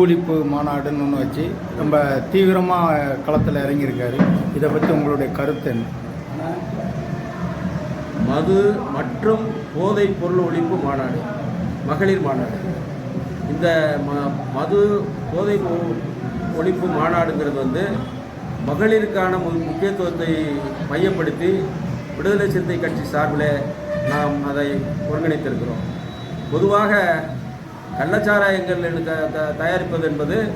ஒழிப்பு மாநாடுன்னு ஒன்று வச்சு ரொம்ப தீவிரமாக களத்தில் இறங்கியிருக்காரு. இதை பற்றி உங்களுடைய கருத்து என்ன? மது மற்றும் போதைப் பொருள் ஒழிப்பு மாநாடு மகளிர் மாநாடு. இந்த ம மது போதை ஒழிப்பு மாநாடுங்கிறது வந்து மகளிருக்கான முக்கியத்துவத்தை மையப்படுத்தி விடுதலை சிறுத்தை கட்சி சார்பில் நாம் அதை ஒருங்கிணைத்திருக்கிறோம். பொதுவாக கள்ளச்சாராயங்கள் த- தயாரிப்பது என்பது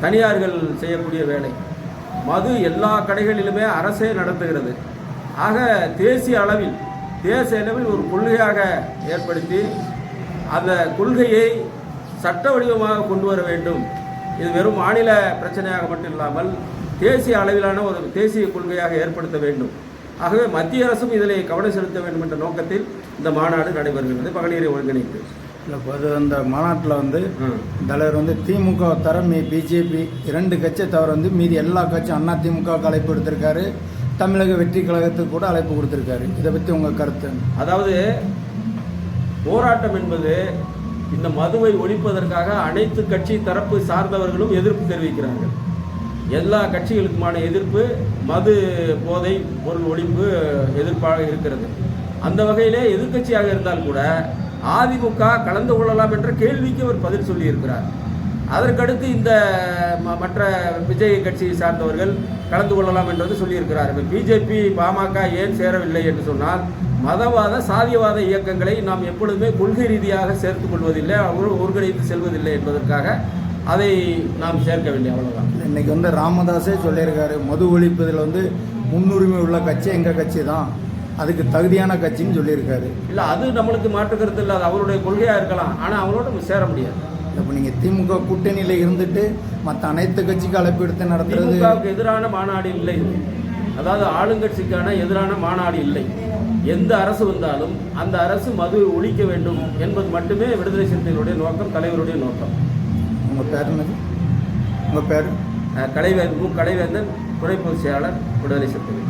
தனியார்கள் செய்யக்கூடிய வேலை. மது எல்லா கடைகளிலுமே அரசே நடத்துகிறது. ஆக தேசிய அளவில் தேசிய அளவில் ஒரு கொள்கையாக ஏற்படுத்தி அந்த கொள்கையை சட்ட வடிவமாக கொண்டு வர வேண்டும். இது வெறும் மாநில பிரச்சனையாக மட்டும் இல்லாமல் தேசிய அளவிலான ஒரு தேசிய கொள்கையாக ஏற்படுத்த வேண்டும். ஆகவே மத்திய அரசும் இதில் கவனம் செலுத்த வேண்டும் என்ற நோக்கத்தில் இந்த மாநாடு நடைபெறுகிறது மகளிரை ஒருங்கிணைத்து. இல்லை அது அந்த மாநாட்டில் வந்து. தலைவர் வந்து திமுக தர மீ பிஜேபி இரண்டு கட்சியை தவிர வந்து மீதி எல்லா கட்சியும் அண்ணா திமுகவுக்கு அழைப்பு கொடுத்துருக்காரு தமிழக வெற்றி கழகத்துக்கு கூட அழைப்பு கொடுத்துருக்காரு. இதை பற்றி உங்கள் கருத்து? அதாவது போராட்டம் என்பது இந்த மதுவை ஒழிப்பதற்காக அனைத்து கட்சி தரப்பு சார்ந்தவர்களும் எதிர்ப்பு தெரிவிக்கிறார்கள். எல்லா கட்சிகளுக்குமான எதிர்ப்பு மது போதை பொருள் ஒழிப்பு எதிர்ப்பாக இருக்கிறது. அந்த வகையிலே எதிர்க்கட்சியாக இருந்தால் கூட அதிமுக கலந்து கொள்ளலாம் என்ற கேள்விக்கு அவர் பதில் சொல்லியிருக்கிறார். அதற்கடுத்து இந்த ம- மற்ற விஜய் கட்சியை சார்ந்தவர்கள் கலந்து கொள்ளலாம் என்றது சொல்லியிருக்கிறார்கள். பிஜேபி பாமக ஏன் சேரவில்லை என்று சொன்னால் மதவாத சாதியவாத இயக்கங்களை நாம் எப்பொழுதுமே கொள்கை ரீதியாக சேர்த்துக் கொள்வதில்லை ஒரு- ஒருங்கிணைத்து செல்வதில்லை என்பதற்காக அதை நாம் சேர்க்கவில்லை அவ்வளவுதான் இன்னைக்கு வந்து ராமதாஸே சொல்லியிருக்காரு மது ஒழிப்பதில் வந்து முன்னுரிமை உள்ள கட்சி எங்கள் கட்சி தான்? அதுக்கு தகுதியான கட்சின்னு சொல்லியிருக்காரு. இல்லை அது நம்மளுக்கு மாற்று கருத்து இல்லை அது அவருடைய கொள்கையாக இருக்கலாம் ஆனால் அவரோட நம்ம சேர முடியாது. இப்போ நீங்கள் திமுக கூட்டணியில் இருந்துட்டு மற்ற அனைத்து கட்சிக்கு அழைப்பு எடுத்து நடத்துறது எதிரான மாநாடு இல்லை. அதாவது ஆளுங்கட்சிக்கான எதிரான மாநாடு இல்லை. எந்த அரசு வந்தாலும் அந்த அரசு மது ஒழிக்க வேண்டும் என்பது மட்டுமே விடுதலை சிறுத்தைகளுடைய நோக்கம் தலைவருடைய நோக்கம். உங்கள் பேர் உங்கள் பேர்? கலைவேந்தன் கலைவேந்தன் துணை பொதுச் செயலாளர் விடுதலை சிறுத்தைகள்.